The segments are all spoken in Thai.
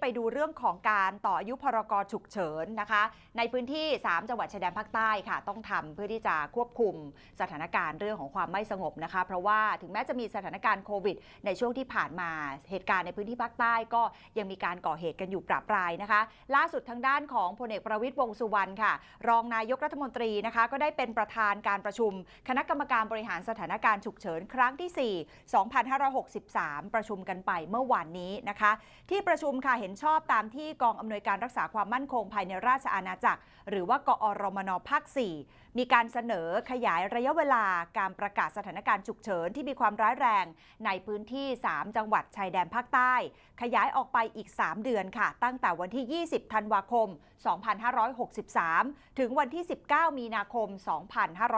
ไปดูเรื่องของการต่ออายุพรกฉุกเฉินนะคะ ในพื้นที่ 3 จังหวัดชายแดนภาคใต้ค่ะ ต้องทำเพื่อที่จะควบคุมสถานการณ์เรื่องของความไม่สงบนะคะ เพราะว่าถึงแม้จะมีสถานการณ์โควิด ในช่วงที่ผ่านมาเหตุการณ์ในพื้นที่ภาคใต้ก็ยังมีการก่อเหตุกันอยู่ปราบปรายนะคะ ล่าสุดทางด้านของพลเอกประวิตยวงสุวรรณค่ะ รองนายกรัฐมนตรีนะคะ ก็ได้เป็นประธานการประชุม คณะกรรมการบริหารสถานการณ์ฉุกเฉินครั้งที่ 4 2563 ประชุมกันไปเมื่อวานนี้นะคะ ที่ประชุมค่ะเห็นชอบตามที่กองอำนวยการรักษาความมั่นคงภายในราชอาณาจักร หรือว่ากอรมนภาค 4 มีการเสนอขยายระยะเวลาการประกาศสถานการณ์ฉุกเฉินที่มีความร้ายแรงในพื้นที่ 3 จังหวัดชายแดนภาคใต้ ขยายออกไปอีก 3 เดือนค่ะ ตั้งแต่วันที่ 20 ธันวาคม 2563 ถึงวันที่ 19 มีนาคม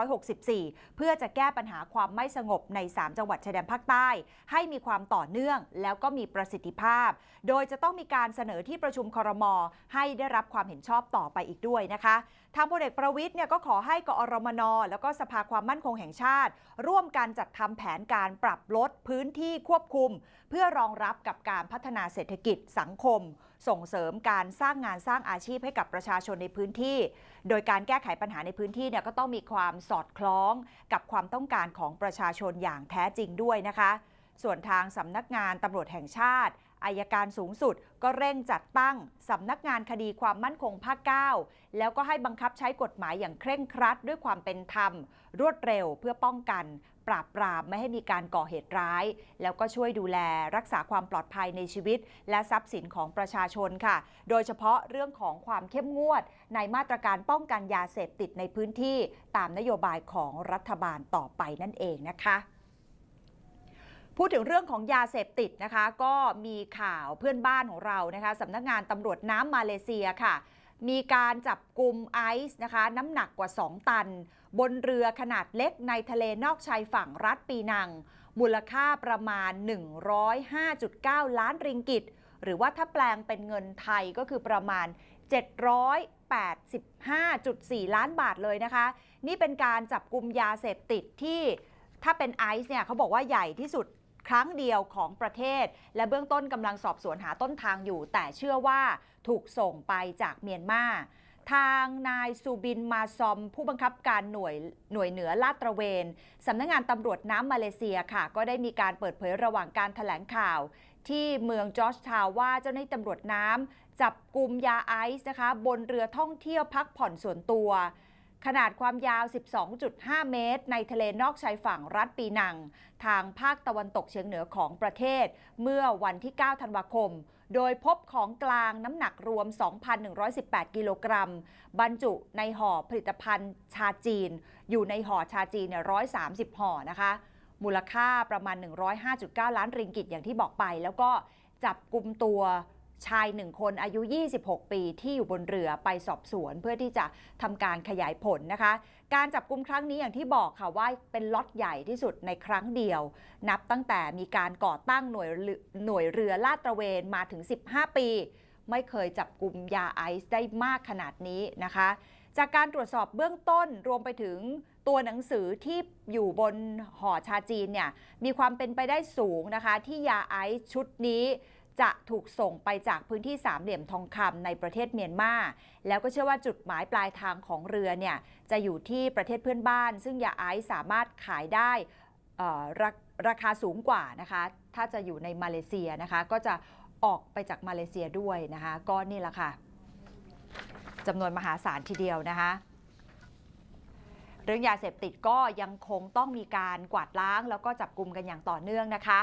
2564 เพื่อจะแก้ปัญหาความไม่สงบใน 3 จังหวัดชายแดนภาคใต้ ให้มีความต่อเนื่องแล้วก็มีประสิทธิภาพ โดยจะต้องมีการเสนอที่ประชุมคอรมอให้ได้รับความเห็นชอบต่อไปอีกด้วยนะคะ ทางพลเอกประวิทย์เนี่ยก็ขอให้กอรมน แล้วก็สภาความมั่นคงแห่งชาติ ร่วมกันจัดทำแผนการปรับลดพื้นที่ควบคุม เพื่อรองรับกับการพัฒนาเศรษฐกิจสังคม ส่งเสริมการสร้างงานสร้างอาชีพให้กับประชาชนในพื้นที่ โดยการแก้ไขปัญหาในพื้นที่เนี่ยก็ต้องมีความสอดคล้องกับความต้องการของประชาชนอย่างแท้จริงด้วยนะคะ ส่วนทางสำนักงานตำรวจแห่งชาติอายการสูงสุดก็เร่งจัดตั้งสำนักงานคดีความมั่นคงภาค 9 แล้วก็ให้บังคับใช้กฎหมายอย่างเคร่งครัดด้วยความเป็นธรรม รวดเร็วเพื่อป้องกัน ปราบปรามไม่ให้มีการก่อเหตุร้าย แล้วก็ช่วยดูแลรักษาความปลอดภัยในชีวิต และทรัพย์สินของประชาชนค่ะ โดยเฉพาะเรื่องของความเข้มงวด ในมาตรการป้องกันยาเสพติดในพื้นที่ ตามนโยบายของรัฐบาลต่อไปนั่นเองนะคะ พูดถึงเรื่องของยาเสพติดนะคะ ก็มีข่าวเพื่อนบ้านของเรานะคะสำนักงานตำรวจน้ำมาเลเซียค่ะ มีการจับกลุ่มไอซ์นะคะน้ำหนักกว่า 2 ตัน บนเรือขนาดเล็กในทะเลนอกชายฝั่งรัฐปีนัง มูลค่าประมาณ 105.9 ล้านริงกิต หรือว่าถ้าแปลงเป็นเงินไทยก็คือประมาณ 785.4 ล้านบาทเลยนะคะ นี่เป็นการจับกลุ่มยาเสพติดที่ถ้าเป็นไอซ์เนี่ยเขาบอกว่าใหญ่ที่สุด ครั้งเดียวของประเทศ และเบื้องต้นกำลังสอบสวนหาต้นทางอยู่ แต่เชื่อว่าถูกส่งไปจากเมียนมาทางนายซูบินมาซอม ผู้บังคับการหน่วยหน่วยเหนือลาดตระเวนสำนักงงานตำรวจน้ำมาเลเซียค่ะ ก็ได้มีการเปิดเผยระหว่างการถแถลงข่าว ที่เมืองจอร์จทาวว่าเจ้าหน้าที่ตำรวจน้ำจับกลุ่มยาไอซ์นะคะ บนเรือท่องเที่ยวพักผ่อนส่วนตัว ขนาดความยาว 12.5 เมตร ในทะเลนอกชายฝั่งรัฐปีนัง ทางภาคตะวันตกเฉียงเหนือของประเทศ เมื่อวันที่ 9 ธันวาคม โดยพบของกลางน้ำหนักรวม 2,118 กิโลกรัม บรรจุในห่อผลิตภัณฑ์ชาจีน อยู่ในห่อชาจีนเนี่ย130 ห่อนะคะ มูลค่าประมาณ 105.9 ล้านริงกิตอย่างที่บอกไป แล้วก็จับกลุ่มตัว ชายหนึ่งคนอายุ 26 ปีที่อยู่บนเรือไปสอบสวนเพื่อที่จะทำการขยายผลนะคะ การจับกลุ่มครั้งนี้อย่างที่บอกค่ะว่าเป็นล็อตใหญ่ที่สุดในครั้งเดียว นับตั้งแต่มีการก่อตั้งหน่วยเรือหน่วยเรือลาดตระเวนมาถึง 15 ปี ไม่เคยจับกลุ่มยาไอซ์ได้มากขนาดนี้นะคะ จากการตรวจสอบเบื้องต้นรวมไปถึงตัวหนังสือที่อยู่บนห่อชาจีนเนี่ยมีความเป็นไปได้สูงนะคะ ที่ยาไอซ์ชุดนี้ จะถูกส่งไปจากพื้นที่สามเหลี่ยมทองคำในประเทศเมียนมา แล้วก็เชื่อว่าจุดหมายปลายทางของเรือเนี่ยจะอยู่ที่ประเทศเพื่อนบ้าน ซึ่งยาไอซ์สามารถขายได้รราคาสูงกว่านะคะ ถ้าจะอยู่ในมาเลเซียนะคะ ก็จะออกไปจากมาเลเซียด้วยนะคะ ก็นี่แหละค่ะจำนวนมหาศาลทีเดียวนะคะเรื่องยาเสพติดก็ยังคงต้องมีการกวาดล้าง แล้วก็จับกลุ่มกันอย่างต่อเนื่องนะคะ